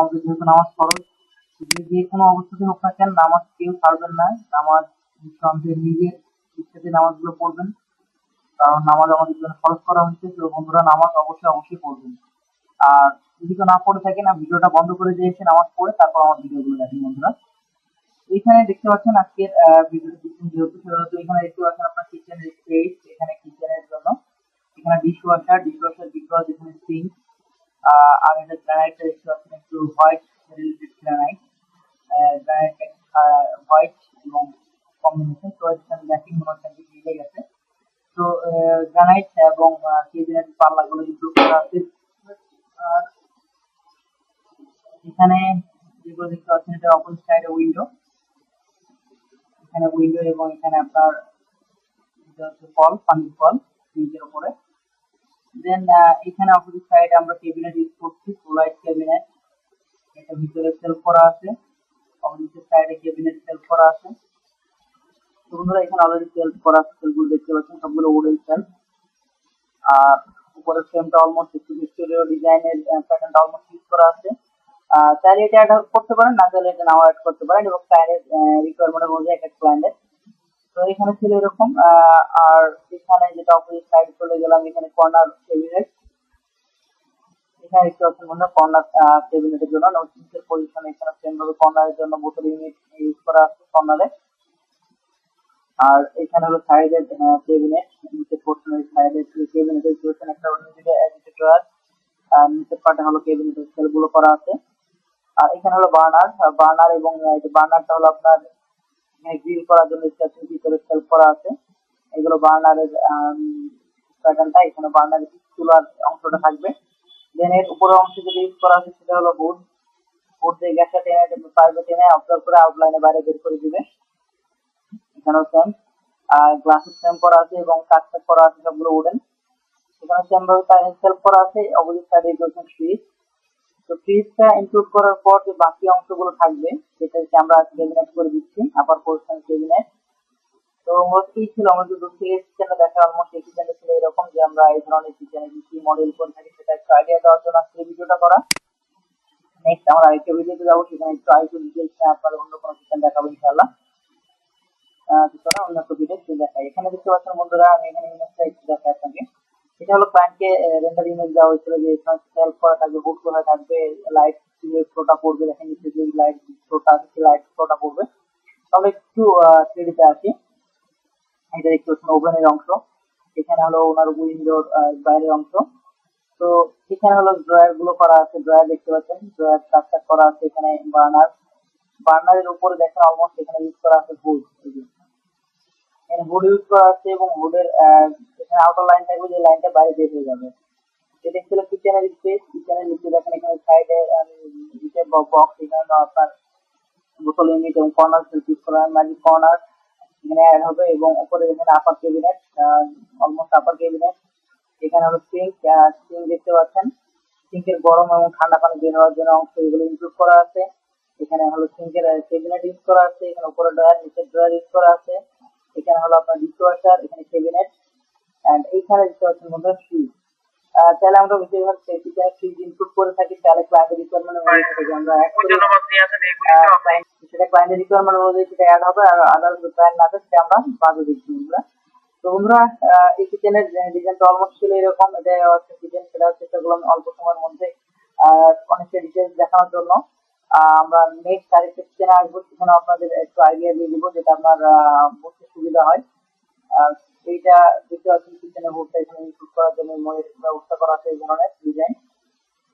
আমাদের যেহেতু নামাজ ফরজ যে কোনো অবস্থাতে হোক না কেন নামাজ কেউ ছাড়বেন না। নামাজ নিঃসন্দেহে নিজের ইচ্ছাতে নামাজগুলো পড়বেন। কারণ নামাজ আমাদের জন্য খরচ করা হয়েছে, তো বন্ধুরা নামাজ অবশ্যই অবশ্যই পড়বেন। আর যদি কেউ না পড়ে থাকেন না ভিডিওটা বন্ধ করে দিয়ে এসে নামাজ পড়ে, তারপর আমার ভিডিওগুলো দেখেন বন্ধুরা। এখানে দেখতে পাচ্ছেন আজকের ভিডিও যেহেতু সেহেতু এখানে দেখতে পাচ্ছেন আপনার কিচেনের স্পেস এখানে কিচেনের জন্য। এখানে dish washer dish washer because এখানে সিঙ্ক আর এটা একটু white related granite granite white এবং কম্বিনেশন তো এখানে ম্যাচিং মনে হচ্ছে মিলে গেছে তো গ্রানাইট এবং কেবিনেট পাল্লাগুলো কিন্তু আছে আর এখানে যেগুলো দেখতে পাচ্ছেন, এটা অপোজিট সাইডে উইন্ডো এখানে উইন্ডো এবং এখানে আপনার হচ্ছে ফল পানির ফল নিচের উপরে। দেন এখানে অপোজিট সাইডে আমরা ক্যাবিনেট ইউজ করছি লাইট ক্যাবিনেট এটা ভিতরে সেলফ করা আছে অপোজিট সাইডে ক্যাবিনেট সেলফ করা আছে। তো বন্ধুরা, এখানে অলরেডি সেলফ করা আছে সেলফগুলো দেখতে পাচ্ছেন, সবগুলো উডেন সেলফ আর উপরের ফ্রেমটা অলমোস্ট একটু ভিক্টোরিয়া ডিজাইনের প্যাটার্নটা অলমোস্ট ইউজ করা আছে। চাইলে এটা অ্যাড করতে পারেন, না চাইলে এটা নাও অ্যাড করতে পারেন এবং ক্লায়েন্টের রিকোয়ারমেন্ট অনুযায়ী এক এক ক্লায়েন্টের তো এখানে ছিল এরকম আর এখানে যেটা অপোজিট সাইড চলে গেলাম, এখানে কর্নার ক্যাবিনেট এখানে দেখতে পাচ্ছেন বন্ধুরা, কর্নার ক্যাবিনেটের জন্য নোটিসের পজিশন এখানে সেম ভাবে কর্নারের জন্য বোতল ইউনিট ইউজ করা আছে কর্নারে। আর এখানে হলো সাইডের ক্যাবিনেট নিচের পোর্শনের সাইডের ক্যাবিনেটের পজিশন একটা নিচে এডিটেড ড্রয়ার আর নিচের পার্টে হলো ক্যাবিনেটের সেলগুলো করা আছে। আর এখানে হলো বার্নার বার্নার এবং বার্নারটা হলো আপনার গ্রিল করার জন্য স্ট্যাচুর ভিতরে সেলফ করা আছে। এগুলো বার্নারের প্যাটার্নটা এখানে বার্নারের চুলার অংশটা থাকবে। দেন এর উপরের অংশে যেটা ইউজ করা আছে সেটা হলো হুড হুড দিয়ে গ্যাসটা টেনে পাইপে টেনে অবজার্ভ করে আউটলাইনে বাইরে বের করে দিবে। এখানেও সেম আর গ্লাসের সেম করা আছে এবং কাঠসেট করা আছে সবগুলো উডেন এখানে সেম ভাবে সেলফ করা আছে অপোজিট সাইডে রয়েছে ফ্রিজ তো ফ্রিজটা ইনক্লুড করার পর যে বাকি অংশগুলো থাকবে, সেটাকে আমরা ক্যাবিনেট করে দিচ্ছি আবার পোর্শন ক্যাবিনেট তো মূলত কি ছিল আমাদের দু থেকে কিচেনে দেখা অলমোস্ট এই কিচেনটা ছিল এরকম যে আমরা এই ধরনের কিচেনে কি মডেল করে থাকি সেটা একটু আইডিয়া দেওয়ার জন্য আজকে ভিডিওটা করা। নেক্সট আমরা আরেকটা ভিডিওতে যাব, সেখানে একটু আরেকটু ডিটেলস আপনাদের অন্য কোনো কিচেন দেখাবো ইনশাআল্লাহ। আহ অন্য একটা ভিডিও দেখাই। এখানে দেখতে পাচ্ছেন বন্ধুরা, আমি এখানে ইমেজটা একটু দেখাই আপনাকে। এটা হলো ক্লায়েন্টকে রেন্ডার ইমেজ দেওয়া হয়েছিল যে সেলফ করা থাকবে হুড করা থাকবে লাইট ফ্লোটা পড়বে, দেখেন নিচে যে লাইট ফ্লোটা লাইট ফ্লোটা পড়বে। তাহলে একটু থ্রিডিতে আসি। এটা দেখতে পাচ্ছেন ওভেনের অংশ। এখানে হলো ওনার উইন্ডোর বাইরের অংশ। তো এখানে হলো ড্রয়ারগুলো করা আছে, ড্রয়ার দেখতে পাচ্ছেন। ড্রয়ার স্ট্রাকচার করা আছে এখানে বার্নার। বার্নারের উপরে দেখেন অলমোস্ট এখানে ইউজ করা আছে হুড। এখানে হুড ইউজ করা আছে এবং হুডের এখানে আউটার লাইন থাকবে যে লাইনটা বাইরে বের হয়ে যাবে। এটা ছিল কিচেনের স্পেস কিচেনের নিচে দেখেন এখানে সাইডে নিচে বক্স এখানে আপনার বোতল ইউনিট এবং কর্নার ইউজ করা ম্যাজিক কর্নার এখানে অ্যাড হবে এবং উপরে এখানে upper cabinet almost upper cabinet এখানে হলো সিঙ্ক সিঙ্ক দেখতে পাচ্ছেন। সিঙ্কের গরম এবং ঠান্ডা পানি বের হওয়ার জন্য অংশ এগুলো ইনক্লুড করা আছে। এখানে হলো সিঙ্কের ক্যাবিনেট ইউজ করা আছে। এখানে উপরে ড্রয়ার নিচের ড্রয়ার ইউজ করা আছে। এখানে হলো আপনার ডিশওয়াশার এখানে ক্যাবিনেট এন্ড এইখানে দেখতে পাচ্ছেন বন্ধুরা ফ্রিজ তাহলে আমরা বেশিরভাগ কিচেনে ফ্রিজ ইনক্লুড করে থাকি তাহলে ক্লায়েন্টের রিকোয়ারমেন্ট অনুযায়ী সেটাকে আমরা সেটা ক্লায়েন্টের রিকোয়ারমেন্ট অনুযায়ী সেটা অ্যাড হবে আর আদার্স ক্লায়েন্ট না সেটা আমরা বাদে দিচ্ছি বন্ধুরা। তো বন্ধুরা আহ, এই কিচেনের ডিজাইনটা অলমোস্ট ছিল এরকম এটা হচ্ছে কিচেন সেটা হচ্ছে সেগুলো অল্প সময়ের মধ্যে অনেকটা ডিটেলস দেখানোর জন্য। আমরা নেক্সট আরেকটা কিচেনে আসব সেখানে আপনাদের একটু আইডিয়া দিয়ে দিব যেটা আপনার বুঝতে সুবিধা হয়। এইটা দেখতে পাচ্ছেন কিচেনের বোর্ডটা এখানে ইনক্লুড করার জন্য ময়ের ব্যবস্থা করা আছে এই ধরনের ডিজাইন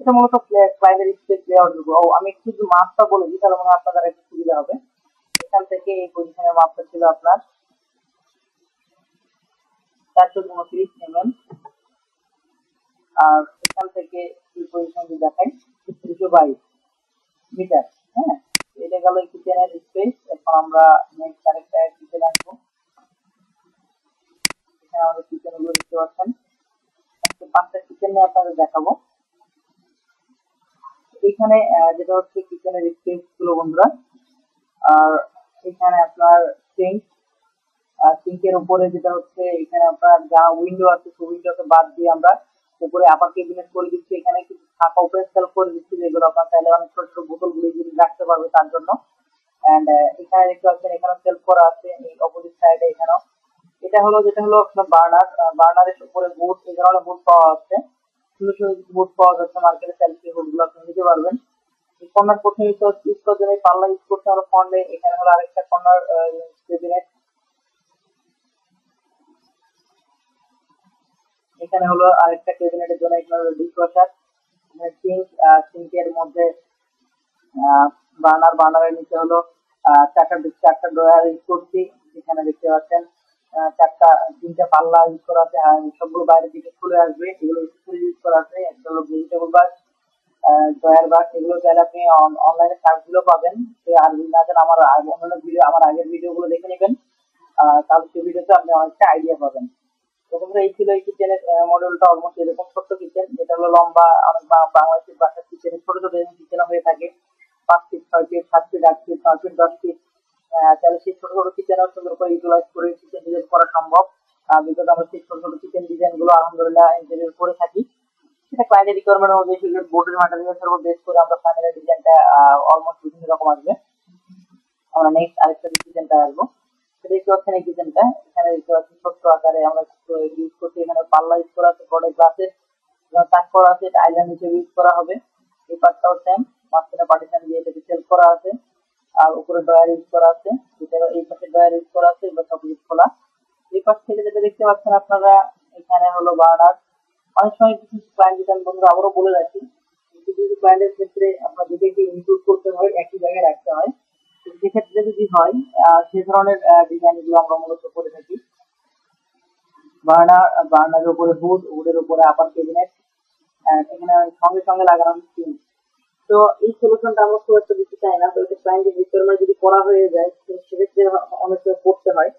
এটা মূলত ক্লায়েন্টের স্পেস লেআউট ও, আমি একটু মাপটা বলে দিই, তাহলে মনে আপনাদের একটু সুবিধা হবে। এখান থেকে এই পজিশনের মাপটা ছিল আপনার চারশো উনত্রিশ এমএম আর এখান থেকে এই পজিশন যদি দেখাই, দুশো বাইশ মিটার হ্যাঁ? এটা গেল কিচেনের স্পেস এখন আমরা নেক্সট আরেকটা কিচেন আসব এখানে আমাদেরগুলো দেখতে পাচ্ছেন আজকে পাঁচটা কিচেন নিয়ে আপনাদের দেখাবো। এখানে যেটা হচ্ছে স্পেসগুলো বন্ধুরা, আর এখানে আপনার সিঙ্ক সিঙ্কের উপরে যেটা হচ্ছে, এখানে আপনার যা উইন্ডো আছে সেই উইন্ডোকে বাদ দিয়ে আমরা উপরে আপার ক্যাবিনেট করে দিচ্ছি। এখানে কিছু ওপেন সেলফ করে দিচ্ছি, যেগুলো আপনার চাইলে অনেক ছোট ছোট বোতলগুলো রাখতে পারবে তার জন্য। এন্ড এখানে দেখতে পাচ্ছেন এখানে সেলফ করা আছে, এই অপোজিট সাইডে এখানেও। এটা হলো, যেটা হলো আপনার বার্নার বার্নারের উপরে বুট এই ধরনের বুট পাওয়া যাচ্ছে। সুন্দর সুন্দর বুট পাওয়া যাচ্ছে মার্কেটে সেলফি বুটগুলো আপনি নিতে পারবেন। কর্নার প্রথমে ইউজ করার জন্য পাল্লা ইউজ করতে আমরা ফন্ডে এখানে হলো আরেকটা কর্নার এখানে হলো আরেকটা ক্যাবিনেটের জন্য এখানে হলো ডিশ ওয়াশার সিঙ্ক সিঙ্কের মধ্যে বার্নার, বার্নারের নিচে হলো চারটা চারটা ড্রয়ার ইউজ করছি এখানে দেখতে পাচ্ছেন তিনটা পাল্লা ইউজ করা আছে আর সবগুলো বাইরের দিকে খুলে আসবে। এগুলো ইউজ করা আছে। একটা হলো ভেজিটেবল বাগ ড্রয়ার বাগ এগুলো চাইলে আপনি অনলাইনে সার্চগুলো পাবেন। সে আর না জানেন আমার অন্যান্য ভিডিও আমার আগের ভিডিও গুলো দেখে নেবেন। তাহলে সেই ভিডিওতে আপনি অনেকটা আইডিয়া পাবেন। তো বন্ধুরা, এই ছিল এই কিচেনের মডেলটা অলমোস্ট এরকম ছোট্ট কিচেন যেটা হলো লম্বা, অনেক বাংলাদেশের বাসার কিচেন ছোট ছোট কিচেন হয়ে থাকে। পাঁচ ফিট ছয় ফিট সাত ফিট আট ফিট নয় ফিট দশ ফিট তাহলে সেই ছোট ছোট কিচেনও সুন্দর করে ইউটিলাইজ করে কিচেন ডিজাইন করা সম্ভব। বিকজ আমরা সেই ছোট ছোট কিচেন ডিজাইনগুলো আলহামদুলিল্লাহ ইন্টেরিয়র করে থাকি। সেটা ক্লায়েন্টের রিকোয়ারমেন্ট অনুযায়ী সেগুলো বোর্ডের ম্যাটেরিয়ালস এর উপর বেস করে আমরা ফাইনাল ডিজাইনটা অলমোস্ট বিভিন্ন রকম আসবে। আমরা নেক্সট আরেকটা কিচেনটা আসব। সেটা দেখতে পাচ্ছেন এই কিচেনটা এখানে দেখতে পাচ্ছেন ছোট্ট আকারে আমরা ইউজ করছি। এখানে পাল্লা ইউজ করা আছে বড় গ্লাসের তাক করা আছে, এটা আইল্যান্ড হিসেবে ইউজ করা হবে। এই পার্টটাও সেম মাঝখানে পার্টিশন দিয়ে এটাকে সেল করা আছে। আর উপরে ডয়ার ইউজ করা আছে। ভিতরে এই পাশে ডয়ার ইউজ করা আছে, এবার সব কিছু খোলা। এই থেকে যেটা দেখতে পাচ্ছেন আপনারা, এখানে হলো বার্নার অনেক সময় কিছু ক্লায়েন্ট যেটা আমি বন্ধুরা আবারও বলে রাখি, কিছু কিছু ক্লায়েন্টের ক্ষেত্রে আপনার দুটোকে ইনক্লুড করতে হয়, একই জায়গায় রাখতে হয়। সেক্ষেত্রে যদি হয় সে ধরনের ডিজাইনগুলো আমরা মূলত করে থাকি। বার্নার বার্নারের উপরে হুড, হুডের উপরে আপার ক্যাবিনেট এখানে সঙ্গে সঙ্গে লাগানো স্ক্রিন তো এই সলিউশনটা আমরা খুব একটা দিতে চাই না, তো এটা ক্লায়েন্টের রিকোয়ারমেন্ট যদি করা হয়ে যায় সেক্ষেত্রে অনেক সময় করতে হয়।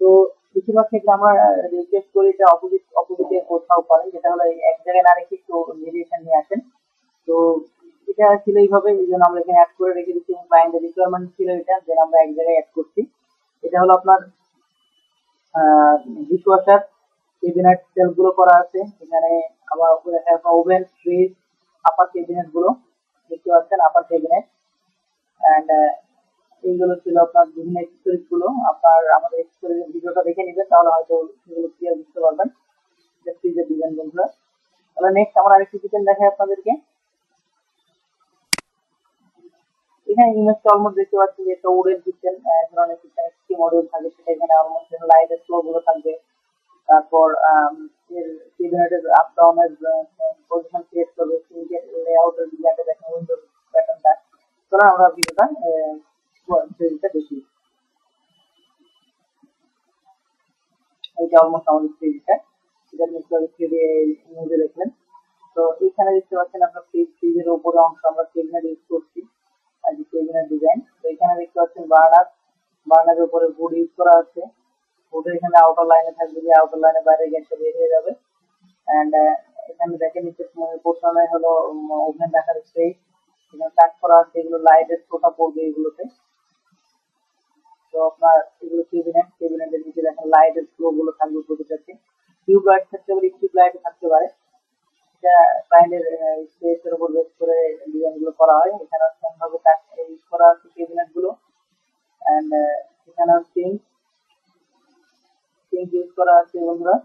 তো বেশিরভাগ ক্ষেত্রে আমরা রিকোয়েস্ট করি এটা অপোজিট অপোজিটে কোথাও করেন, যেটা হলো এক জায়গায় না রেখে একটু ভেরিয়েশন নিয়ে আসেন। তো এটা ছিল এইভাবে, এই জন্য আমরা এখানে অ্যাড করে রেখে দিচ্ছি এবং ক্লায়েন্টের রিকোয়ারমেন্ট ছিল এটা যেন আমরা এক জায়গায় অ্যাড করছি। এটা হলো আপনার ডিশওয়াশার কেবিনেট সেলফগুলো করা আছে। এখানে আবার উপরে ওভেন ফ্রিজ আপার কেবিনেটগুলো দেখতে পাচ্ছেন আপার কেবিনেট এন্ড এইগুলো ছিল আপনার বিভিন্ন এক্সেসরিজগুলো। আপনার আমাদের এক্সেসরিজ ভিডিওটা দেখে নেবেন তাহলে হয়তো সেগুলো ক্লিয়ার বুঝতে পারবেন ফ্রিজের ডিজাইন বন্ধুরা। তাহলে নেক্সট আমরা আরেকটি কিচেন দেখাই আপনাদেরকে। এখানে ইমেজটা অলমোস্ট দেখতে পাচ্ছি যে একটা উডেন কিচেন এক ধরনের কিচেন থাকে সেটা এখানে অলমোস্ট লাইটের ফ্লো গুলো থাকবে। তারপর এর কেবিনেটের আপ ডাউনের পজিশন ক্রিয়েট করবে সিঙ্কের লেআউটের দেখেন প্যাটার্নটা আমরা ভিডিওটা থ্রিডিটা দেখি এইটা অলমোস্ট আমাদের থ্রিডিটা এটা নিশ্চয় থ্রিডি ইমেজে দেখলেন তো এইখানে দেখতে পাচ্ছেন আপনার ফ্রিজ ফ্রিজের উপরে অংশ আমরা কেবিনেট ইউজ করছি আর যে কেবিনেট ডিজাইন তো এখানে দেখতে পাচ্ছেন বার্নার বার্নারের উপরে বোর্ড ইউজ করা আছে বোর্ডের এখানে আউটার লাইনে থাকবে যে আউটার লাইনে বাইরে গ্যাসটা বের হয়ে যাবে এন্ড এখানে দেখেন নিচে পোর্শনে হলো ওভেন রাখার স্পেস এখানে কাট করা আছে এগুলো লাইটের ফোটা পড়বে এগুলোতে তো আপনার এগুলো কেবিনেট কেবিনেটের নিচে দেখেন লাইটের ফ্লো গুলো থাকবে প্রতিটাতে টিউব লাইট থাকতে পারে টিউব লাইট থাকতে পারে। এটা ক্লায়েন্টের স্পেসের উপর বেস করে ডিজাইনগুলো করা হয়। এখানে ভাবে ইউজ করা আছে কেবিনেটগুলো। এন্ড এখানে সিঙ্ক সিঙ্ক ইউজ করা আছে বন্ধুরা।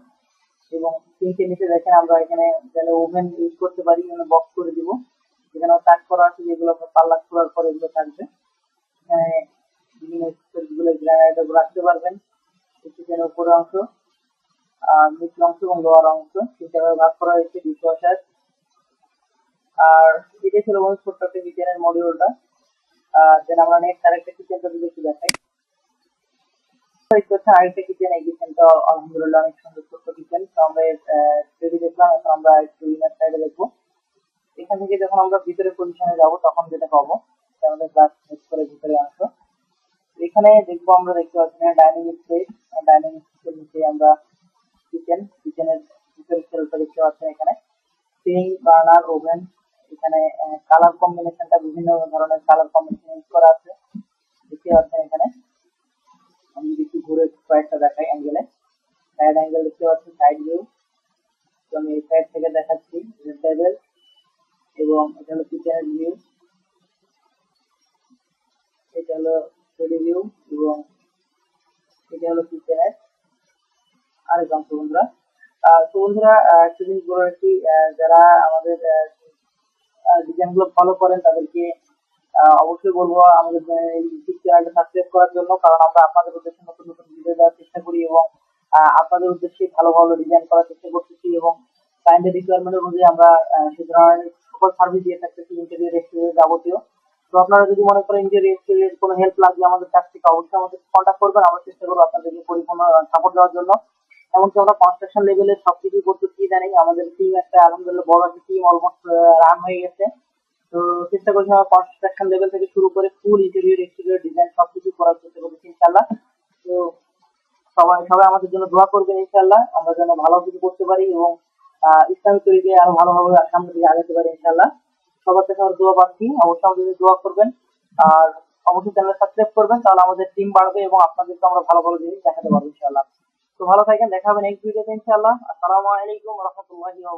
এবং সিঙ্কের নিচে দেখেন আমরা এখানে তাহলে ওভেন ইউজ করতে পারি এখানে বক্স করে দিব। এখানে কাট করা আছে, যেগুলো আপনার পাল্লা খোলার পরে এগুলো থাকবে। এখানে বিভিন্ন গুলো রাখতে পারবেন। কিচেনের উপরের অংশ, আর নিচের অংশ এবং লোয়ার অংশ তিনটা ভাগ করা হয়েছে ডিশওয়াশার আর এটা ছিল ছোট্ট একটা কিচেনের মডিউলটা দেন আমরা নেক্সট আরেকটা যদি একটু দেখাই। পাচ্ছেন আরেকটা কিচেন এই কিচেনটা আলহামদুলিল্লাহ অনেক সুন্দর ছোট্ট কিচেন তো আমরা রেডি দেখলাম, এখন আমরা একটু ইনার সাইডে দেখব। এখান থেকে যখন আমরা ভিতরে পজিশনে যাব, তখন যেটা পাবো আমাদের মিক্স করে ভিতরে অংশ। এখানে দেখব আমরা দেখতে পাচ্ছি না ডাইনিং স্পেস ডাইনিং স্পেসের নিচে আমরা কিচেন কিচেনের ভিতরে সেলটা দেখতে পাচ্ছেন এখানে। সিং বার্নার ওভেন এখানে কালার কম্বিনেশনটা বিভিন্ন ধরনের কালার কম্বিনেশন ইউজ করা আছে। দেখতে পাচ্ছেন এখানে। আমি যদি একটু ঘুরে কয়েকটা দেখাই অ্যাঙ্গেলে সাইড অ্যাঙ্গেল দেখতে পাচ্ছি সাইড ভিউ তো আমি এই সাইড থেকে দেখাচ্ছি টেবিল এবং এটা হলো কিচেনের ভিউ এটা হলো এটা হলো কিচেনের আরেক অংশ বন্ধুরা। তো বন্ধুরা একটা জিনিস বলে রাখি ফলো করেন, তাদেরকে অবশ্যই বলব আমাদের ইউটিউব চ্যানেলটা সাবস্ক্রাইব করার জন্য, কারণ আমরা আপনাদের উদ্দেশ্যে নতুন নতুন ভিডিও দেওয়ার চেষ্টা করি এবং আপনাদের উদ্দেশ্যে ভালো ভালো ডিজাইন করার চেষ্টা করতেছি এবং ক্লায়েন্টের রিকোয়ারমেন্ট অনুযায়ী আমরা সে ধরনের সকল সার্ভিস দিয়ে থাকতেছি ইন্টেরিয়র এক্সটেরিয়র যাবতীয়। তো আপনারা যদি মনে করেন যে এক্সটেরিয়র কোনো হেল্প লাগবে আমাদের কাছ থেকে, অবশ্যই আমাদের কন্ট্যাক্ট করবেন। আমরা চেষ্টা করব আপনাদেরকে পরিপূর্ণ সাপোর্ট দেওয়ার জন্য। এমনকি আমরা কনস্ট্রাকশন লেভেলে সব সবকিছু করতেছি জানি, আমাদের টিম একটা আলহামদুলিল্লাহ বড় একটা টিম অলমোস্ট রান হয়ে গেছে। তো চেষ্টা করছি আমরা কনস্ট্রাকশন লেভেল থেকে শুরু করে ফুল ইন্টেরিয়র এক্সটেরিয়র ডিজাইন সবকিছু করার চেষ্টা করছি ইনশাল্লাহ তো সবাই সবাই আমাদের জন্য দোয়া করবেন ইনশাল্লাহ আমরা যেন ভালো কিছু করতে পারি এবং ইসলামিক তরিকে আরও ভালোভাবে সামনে দিকে আগাতে পারি ইনশাল্লাহ সবার থেকে আমরা দোয়া পাচ্ছি অবশ্যই আমাদের দোয়া করবেন। আর অবশ্যই চ্যানেল সাবস্ক্রাইব করবেন, তাহলে আমাদের টিম বাড়বে এবং আপনাদেরকে আমরা ভালো ভালো জিনিস দেখাতে পারব ইনশাল্লাহ তো ভালো থাকেন, দেখা হবে নেক্সট ভিডিওতে ইনশাল্লাহ আসসালামু আলাইকুম রহমতুল্লাহি ওয়া